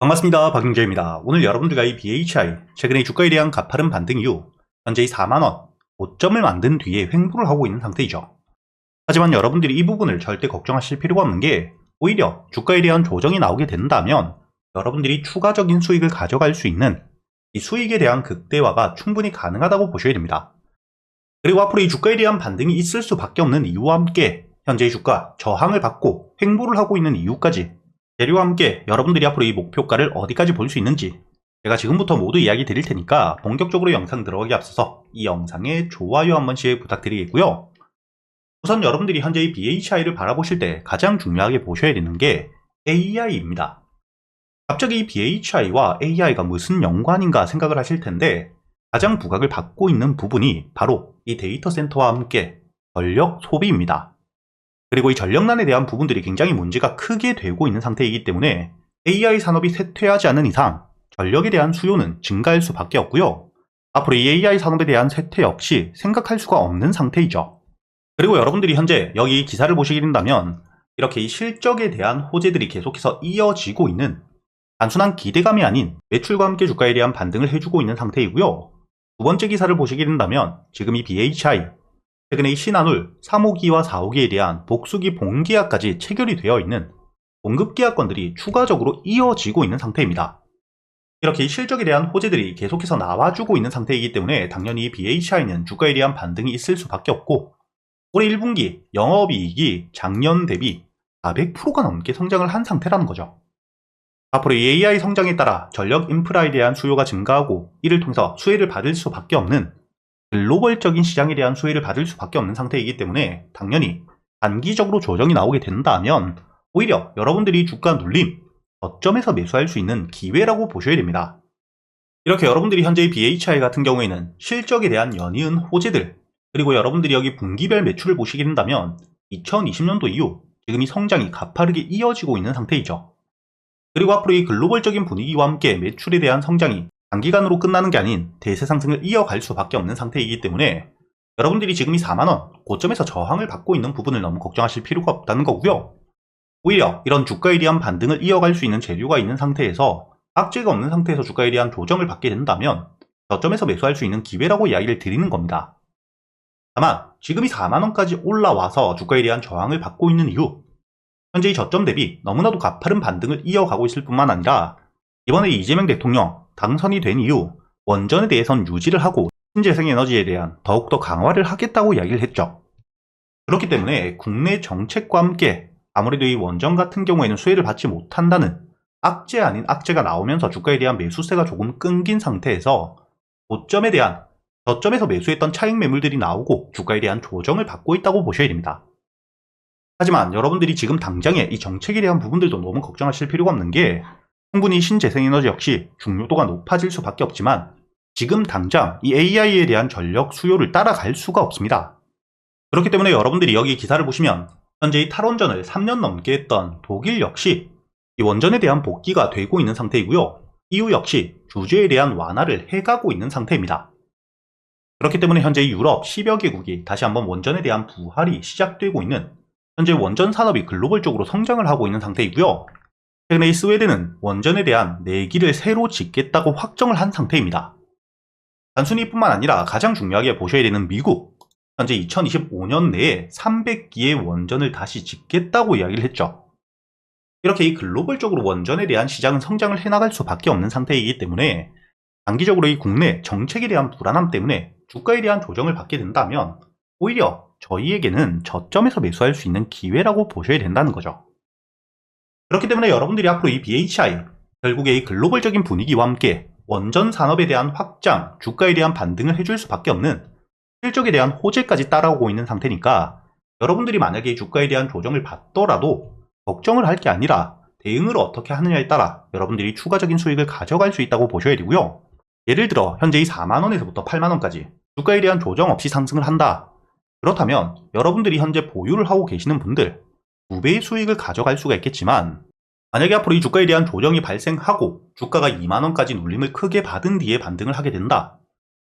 반갑습니다. 박용재입니다. 오늘 여러분들과 이 BHI, 최근에 주가에 대한 가파른 반등 이후 현재 이 4만원 고점을 만든 뒤에 횡보를 하고 있는 상태이죠. 하지만 여러분들이 이 부분을 절대 걱정하실 필요가 없는 게 오히려 주가에 대한 조정이 나오게 된다면 여러분들이 추가적인 수익을 가져갈 수 있는 이 수익에 대한 극대화가 충분히 가능하다고 보셔야 됩니다. 그리고 앞으로 이 주가에 대한 반등이 있을 수밖에 없는 이유와 함께 현재의 주가 저항을 받고 횡보를 하고 있는 이유까지 재료와 함께 여러분들이 앞으로 이 목표가를 어디까지 볼 수 있는지 제가 지금부터 모두 이야기 드릴 테니까 본격적으로 영상 들어가기 앞서서 이 영상에 좋아요 한 번씩 부탁드리겠고요. 우선 여러분들이 현재 이 BHI를 바라보실 때 가장 중요하게 보셔야 되는 게 AI입니다. 갑자기 이 BHI와 AI가 무슨 연관인가 생각을 하실 텐데 가장 부각을 받고 있는 부분이 바로 이 데이터 센터와 함께 전력 소비입니다. 그리고 이 전력난에 대한 부분들이 굉장히 문제가 크게 되고 있는 상태이기 때문에 AI 산업이 쇠퇴하지 않는 이상 전력에 대한 수요는 증가할 수밖에 없고요. 앞으로 이 AI 산업에 대한 쇠퇴 역시 생각할 수가 없는 상태이죠. 그리고 여러분들이 현재 여기 기사를 보시게 된다면 이렇게 이 실적에 대한 호재들이 계속해서 이어지고 있는 단순한 기대감이 아닌 매출과 함께 주가에 대한 반등을 해주고 있는 상태이고요. 두 번째 기사를 보시게 된다면 지금 이 BHI 최근에 이 신한울 3호기와 4호기에 대한 복수기 본계약까지 체결이 되어 있는 공급계약건들이 추가적으로 이어지고 있는 상태입니다. 이렇게 이 실적에 대한 호재들이 계속해서 나와주고 있는 상태이기 때문에 당연히 BHI는 주가에 대한 반등이 있을 수밖에 없고 올해 1분기 영업이익이 작년 대비 400%가 넘게 성장을 한 상태라는 거죠. 앞으로 이 AI 성장에 따라 전력 인프라에 대한 수요가 증가하고 이를 통해서 수혜를 받을 수밖에 없는 글로벌적인 시장에 대한 수혜를 받을 수밖에 없는 상태이기 때문에 당연히 단기적으로 조정이 나오게 된다면 오히려 여러분들이 주가 눌림, 저점에서 매수할 수 있는 기회라고 보셔야 됩니다. 이렇게 여러분들이 현재의 BHI 같은 경우에는 실적에 대한 연이은 호재들, 그리고 여러분들이 여기 분기별 매출을 보시게 된다면 2020년도 이후 지금 이 성장이 가파르게 이어지고 있는 상태이죠. 그리고 앞으로 이 글로벌적인 분위기와 함께 매출에 대한 성장이 단기간으로 끝나는 게 아닌 대세 상승을 이어갈 수밖에 없는 상태이기 때문에 여러분들이 지금 이 4만원 고점에서 저항을 받고 있는 부분을 너무 걱정하실 필요가 없다는 거고요. 오히려 이런 주가에 대한 반등을 이어갈 수 있는 재료가 있는 상태에서 악재가 없는 상태에서 주가에 대한 조정을 받게 된다면 저점에서 매수할 수 있는 기회라고 이야기를 드리는 겁니다. 다만 지금 이 4만원까지 올라와서 주가에 대한 저항을 받고 있는 이유 현재 이 저점 대비 너무나도 가파른 반등을 이어가고 있을 뿐만 아니라 이번에 이재명 대통령 당선이 된 이후 원전에 대해선 유지를 하고 신재생에너지에 대한 더욱더 강화를 하겠다고 이야기를 했죠. 그렇기 때문에 국내 정책과 함께 아무래도 이 원전 같은 경우에는 수혜를 받지 못한다는 악재 아닌 악재가 나오면서 주가에 대한 매수세가 조금 끊긴 상태에서 고점에 대한 저점에서 매수했던 차익 매물들이 나오고 주가에 대한 조정을 받고 있다고 보셔야 됩니다. 하지만 여러분들이 지금 당장에 이 정책에 대한 부분들도 너무 걱정하실 필요가 없는 게 충분히 신재생에너지 역시 중요도가 높아질 수밖에 없지만 지금 당장 이 AI에 대한 전력 수요를 따라갈 수가 없습니다. 그렇기 때문에 여러분들이 여기 기사를 보시면 현재 이 탈원전을 3년 넘게 했던 독일 역시 이 원전에 대한 복귀가 되고 있는 상태이고요. EU 역시 규제에 대한 완화를 해가고 있는 상태입니다. 그렇기 때문에 현재 유럽 10여 개국이 다시 한번 원전에 대한 부활이 시작되고 있는 현재 원전 산업이 글로벌적으로 성장을 하고 있는 상태이고요. 최근에 이 스웨덴은 원전에 대한 내기를 새로 짓겠다고 확정을 한 상태입니다. 단순히 이뿐만 아니라 가장 중요하게 보셔야 되는 미국. 현재 2025년 내에 300기의 원전을 다시 짓겠다고 이야기를 했죠. 이렇게 이 글로벌적으로 원전에 대한 시장은 성장을 해나갈 수밖에 없는 상태이기 때문에 단기적으로 이 국내 정책에 대한 불안함 때문에 주가에 대한 조정을 받게 된다면 오히려 저희에게는 저점에서 매수할 수 있는 기회라고 보셔야 된다는 거죠. 그렇기 때문에 여러분들이 앞으로 이 BHI, 결국에 이 글로벌적인 분위기와 함께 원전 산업에 대한 확장, 주가에 대한 반등을 해줄 수밖에 없는 실적에 대한 호재까지 따라오고 있는 상태니까 여러분들이 만약에 이 주가에 대한 조정을 받더라도 걱정을 할 게 아니라 대응을 어떻게 하느냐에 따라 여러분들이 추가적인 수익을 가져갈 수 있다고 보셔야 되고요. 예를 들어 현재 이 4만원에서부터 8만원까지 주가에 대한 조정 없이 상승을 한다. 그렇다면 여러분들이 현재 보유를 하고 계시는 분들 두 배의 수익을 가져갈 수가 있겠지만 만약에 앞으로 이 주가에 대한 조정이 발생하고 주가가 2만원까지 눌림을 크게 받은 뒤에 반등을 하게 된다.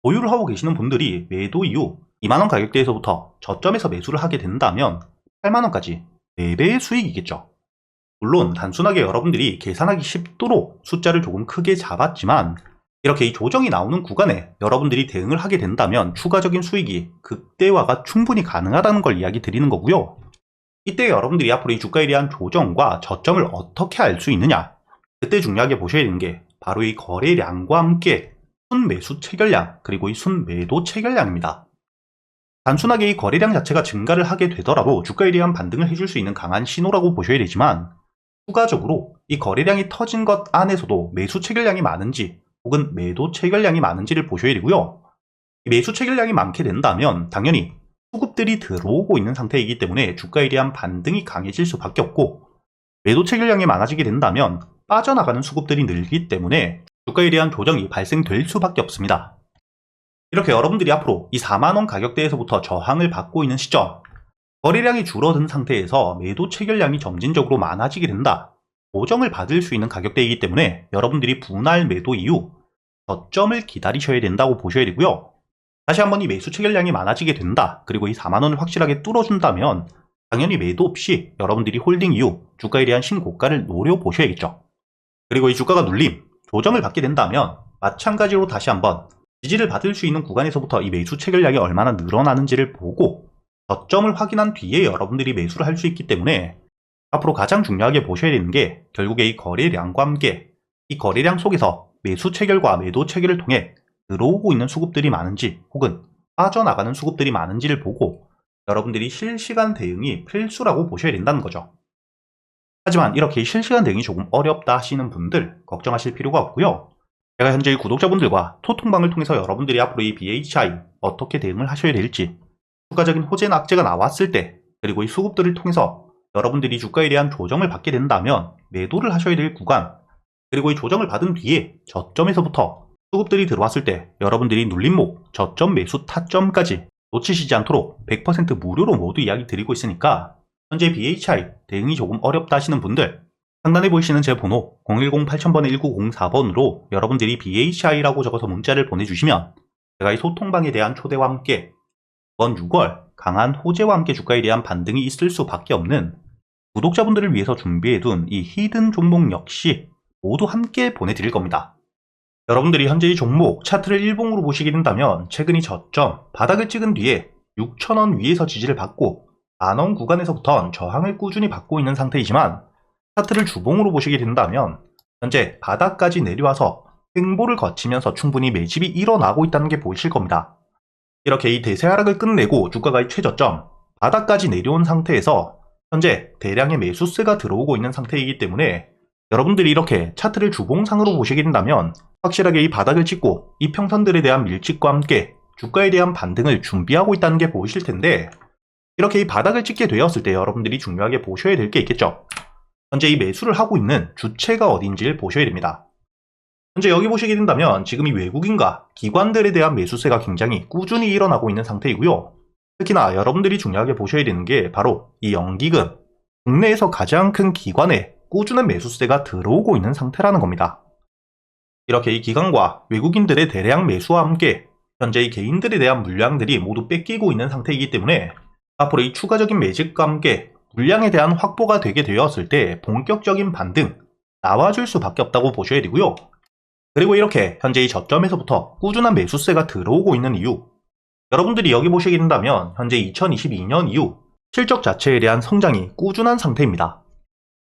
보유를 하고 계시는 분들이 매도 이후 2만원 가격대에서부터 저점에서 매수를 하게 된다면 8만원까지 4배의 수익이겠죠. 물론 단순하게 여러분들이 계산하기 쉽도록 숫자를 조금 크게 잡았지만 이렇게 이 조정이 나오는 구간에 여러분들이 대응을 하게 된다면 추가적인 수익이 극대화가 충분히 가능하다는 걸 이야기 드리는 거고요. 이때 여러분들이 앞으로 이 주가에 대한 조정과 저점을 어떻게 알 수 있느냐? 그때 중요하게 보셔야 되는 게 바로 이 거래량과 함께 순매수 체결량 그리고 이 순매도 체결량입니다. 단순하게 이 거래량 자체가 증가를 하게 되더라도 주가에 대한 반등을 해줄 수 있는 강한 신호라고 보셔야 되지만 추가적으로 이 거래량이 터진 것 안에서도 매수 체결량이 많은지 혹은 매도 체결량이 많은지를 보셔야 되고요. 이 매수 체결량이 많게 된다면 당연히 수급들이 들어오고 있는 상태이기 때문에 주가에 대한 반등이 강해질 수밖에 없고 매도 체결량이 많아지게 된다면 빠져나가는 수급들이 늘기 때문에 주가에 대한 조정이 발생될 수밖에 없습니다. 이렇게 여러분들이 앞으로 이 4만원 가격대에서부터 저항을 받고 있는 시점 거래량이 줄어든 상태에서 매도 체결량이 점진적으로 많아지게 된다. 조정을 받을 수 있는 가격대이기 때문에 여러분들이 분할 매도 이후 저점을 기다리셔야 된다고 보셔야 되고요. 다시 한번 이 매수 체결량이 많아지게 된다. 그리고 이 4만원을 확실하게 뚫어준다면 당연히 매도 없이 여러분들이 홀딩 이후 주가에 대한 신고가를 노려보셔야겠죠. 그리고 이 주가가 눌림, 조정을 받게 된다면 마찬가지로 다시 한번 지지를 받을 수 있는 구간에서부터 이 매수 체결량이 얼마나 늘어나는지를 보고 저점을 확인한 뒤에 여러분들이 매수를 할 수 있기 때문에 앞으로 가장 중요하게 보셔야 되는 게 결국에 이 거래량과 함께 이 거래량 속에서 매수 체결과 매도 체결을 통해 들어오고 있는 수급들이 많은지 혹은 빠져나가는 수급들이 많은지를 보고 여러분들이 실시간 대응이 필수라고 보셔야 된다는 거죠. 하지만 이렇게 실시간 대응이 조금 어렵다 하시는 분들 걱정하실 필요가 없고요. 제가 현재 이 구독자분들과 토통방을 통해서 여러분들이 앞으로 이 BHI 어떻게 대응을 하셔야 될지 추가적인 호재나 악재가 나왔을 때 그리고 이 수급들을 통해서 여러분들이 주가에 대한 조정을 받게 된다면 매도를 하셔야 될 구간 그리고 이 조정을 받은 뒤에 저점에서부터 수급들이 들어왔을 때 여러분들이 눌림목, 저점 매수 타점까지 놓치시지 않도록 100% 무료로 모두 이야기 드리고 있으니까 현재 BHI 대응이 조금 어렵다 하시는 분들 상단에 보이시는 제 번호 010-8000번에 1904번으로 여러분들이 BHI라고 적어서 문자를 보내주시면 제가 이 소통방에 대한 초대와 함께 이번 6월 강한 호재와 함께 주가에 대한 반등이 있을 수밖에 없는 구독자분들을 위해서 준비해둔 이 히든 종목 역시 모두 함께 보내드릴 겁니다. 여러분들이 현재 이 종목 차트를 일봉으로 보시게 된다면 최근 이 저점 바닥을 찍은 뒤에 6천원 위에서 지지를 받고 만원 구간에서부터 저항을 꾸준히 받고 있는 상태이지만 차트를 주봉으로 보시게 된다면 현재 바닥까지 내려와서 횡보를 거치면서 충분히 매집이 일어나고 있다는 게 보이실 겁니다. 이렇게 이 대세 하락을 끝내고 주가가 이 최저점 바닥까지 내려온 상태에서 현재 대량의 매수세가 들어오고 있는 상태이기 때문에 여러분들이 이렇게 차트를 주봉상으로 보시게 된다면 확실하게 이 바닥을 찍고 이 평선들에 대한 밀집과 함께 주가에 대한 반등을 준비하고 있다는 게 보이실 텐데 이렇게 이 바닥을 찍게 되었을 때 여러분들이 중요하게 보셔야 될 게 있겠죠. 현재 이 매수를 하고 있는 주체가 어딘지를 보셔야 됩니다. 현재 여기 보시게 된다면 지금 이 외국인과 기관들에 대한 매수세가 굉장히 꾸준히 일어나고 있는 상태이고요. 특히나 여러분들이 중요하게 보셔야 되는 게 바로 이 연기금, 국내에서 가장 큰 기관에 꾸준한 매수세가 들어오고 있는 상태라는 겁니다. 이렇게 이 기관과 외국인들의 대량 매수와 함께 현재 이 개인들에 대한 물량들이 모두 뺏기고 있는 상태이기 때문에 앞으로 이 추가적인 매집과 함께 물량에 대한 확보가 되게 되었을 때 본격적인 반등 나와줄 수밖에 없다고 보셔야 되고요. 그리고 이렇게 현재 이 저점에서부터 꾸준한 매수세가 들어오고 있는 이유 여러분들이 여기 보시게 된다면 현재 2022년 이후 실적 자체에 대한 성장이 꾸준한 상태입니다.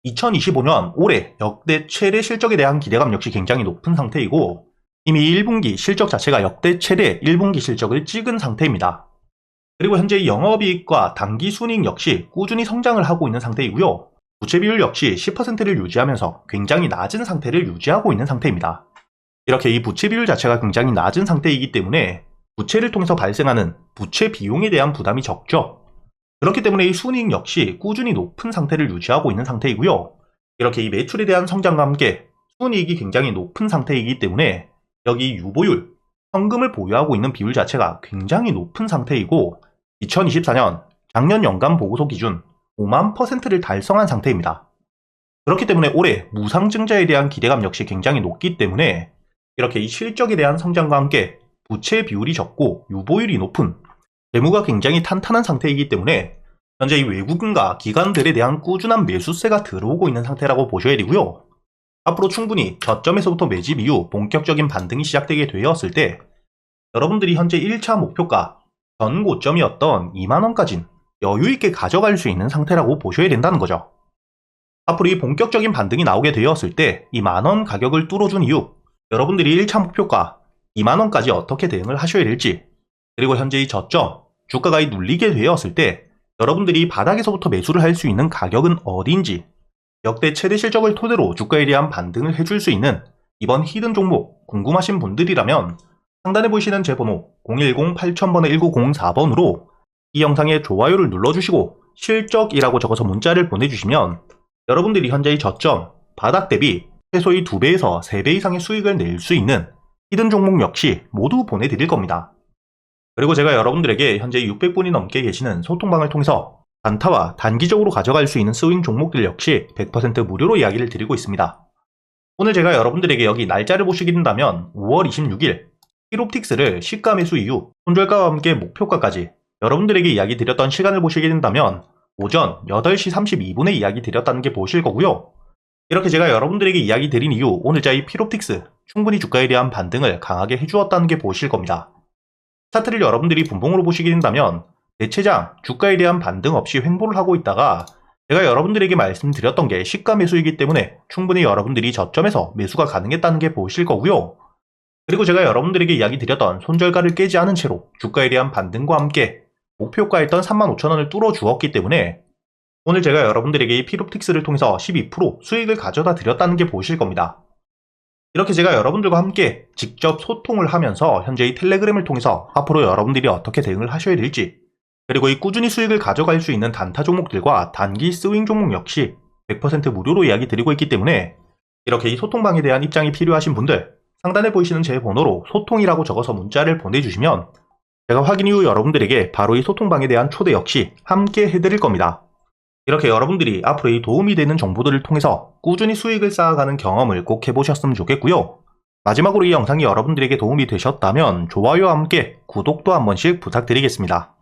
2025년 올해 역대 최대 실적에 대한 기대감 역시 굉장히 높은 상태이고 이미 1분기 실적 자체가 역대 최대 1분기 실적을 찍은 상태입니다. 그리고 현재 영업이익과 당기순이익 역시 꾸준히 성장을 하고 있는 상태이고요. 부채 비율 역시 10%를 유지하면서 굉장히 낮은 상태를 유지하고 있는 상태입니다. 이렇게 이 부채 비율 자체가 굉장히 낮은 상태이기 때문에 부채를 통해서 발생하는 부채 비용에 대한 부담이 적죠. 그렇기 때문에 이 순이익 역시 꾸준히 높은 상태를 유지하고 있는 상태이고요. 이렇게 이 매출에 대한 성장과 함께 순이익이 굉장히 높은 상태이기 때문에 여기 유보율, 현금을 보유하고 있는 비율 자체가 굉장히 높은 상태이고 2024년 작년 연간 보고서 기준 5만 퍼센트를 달성한 상태입니다. 그렇기 때문에 올해 무상증자에 대한 기대감 역시 굉장히 높기 때문에 이렇게 이 실적에 대한 성장과 함께 부채 비율이 적고 유보율이 높은 재무가 굉장히 탄탄한 상태이기 때문에 현재 이 외국인과 기관들에 대한 꾸준한 매수세가 들어오고 있는 상태라고 보셔야 되고요. 앞으로 충분히 저점에서부터 매집 이후 본격적인 반등이 시작되게 되었을 때 여러분들이 현재 1차 목표가 전 고점이었던 2만원까진 여유있게 가져갈 수 있는 상태라고 보셔야 된다는 거죠. 앞으로 이 본격적인 반등이 나오게 되었을 때이 만원 가격을 뚫어준 이후 여러분들이 1차 목표가 2만원까지 어떻게 대응을 하셔야 될지 그리고 현재 이 저점 주가가 이 눌리게 되었을 때 여러분들이 바닥에서부터 매수를 할 수 있는 가격은 어디인지 역대 최대 실적을 토대로 주가에 대한 반등을 해줄 수 있는 이번 히든 종목 궁금하신 분들이라면 상단에 보이시는 제 번호 010-8000번에 1904번으로 이 영상에 좋아요를 눌러주시고 실적이라고 적어서 문자를 보내주시면 여러분들이 현재 의 저점, 바닥 대비 최소의 2배에서 3배 이상의 수익을 낼 수 있는 히든 종목 역시 모두 보내드릴 겁니다. 그리고 제가 여러분들에게 현재 600분이 넘게 계시는 소통방을 통해서 단타와 단기적으로 가져갈 수 있는 스윙 종목들 역시 100% 무료로 이야기를 드리고 있습니다. 오늘 제가 여러분들에게 여기 날짜를 보시게 된다면 5월 26일 히롭틱스를 시가 매수 이후 손절가와 함께 목표가까지 여러분들에게 이야기 드렸던 시간을 보시게 된다면 오전 8시 32분에 이야기 드렸다는 게 보실 거고요. 이렇게 제가 여러분들에게 이야기 드린 이후 오늘자 이 피롭틱스 충분히 주가에 대한 반등을 강하게 해주었다는 게 보실 겁니다. 차트를 여러분들이 분봉으로 보시게 된다면 대체장 주가에 대한 반등 없이 횡보를 하고 있다가 제가 여러분들에게 말씀드렸던 게 시가 매수이기 때문에 충분히 여러분들이 저점에서 매수가 가능했다는 게 보실 거고요. 그리고 제가 여러분들에게 이야기 드렸던 손절가를 깨지 않은 채로 주가에 대한 반등과 함께 목표가였던 35,000원을 뚫어 주었기 때문에 오늘 제가 여러분들에게 이 피롭틱스를 통해서 12% 수익을 가져다 드렸다는 게 보실 겁니다. 이렇게 제가 여러분들과 함께 직접 소통을 하면서 현재 이 텔레그램을 통해서 앞으로 여러분들이 어떻게 대응을 하셔야 될지 그리고 이 꾸준히 수익을 가져갈 수 있는 단타 종목들과 단기 스윙 종목 역시 100% 무료로 이야기 드리고 있기 때문에 이렇게 이 소통방에 대한 입장이 필요하신 분들 상단에 보이시는 제 번호로 소통이라고 적어서 문자를 보내주시면 제가 확인 이후 여러분들에게 바로 이 소통방에 대한 초대 역시 함께 해드릴 겁니다. 이렇게 여러분들이 앞으로 이 도움이 되는 정보들을 통해서 꾸준히 수익을 쌓아가는 경험을 꼭 해보셨으면 좋겠고요. 마지막으로 이 영상이 여러분들에게 도움이 되셨다면 좋아요와 함께 구독도 한 번씩 부탁드리겠습니다.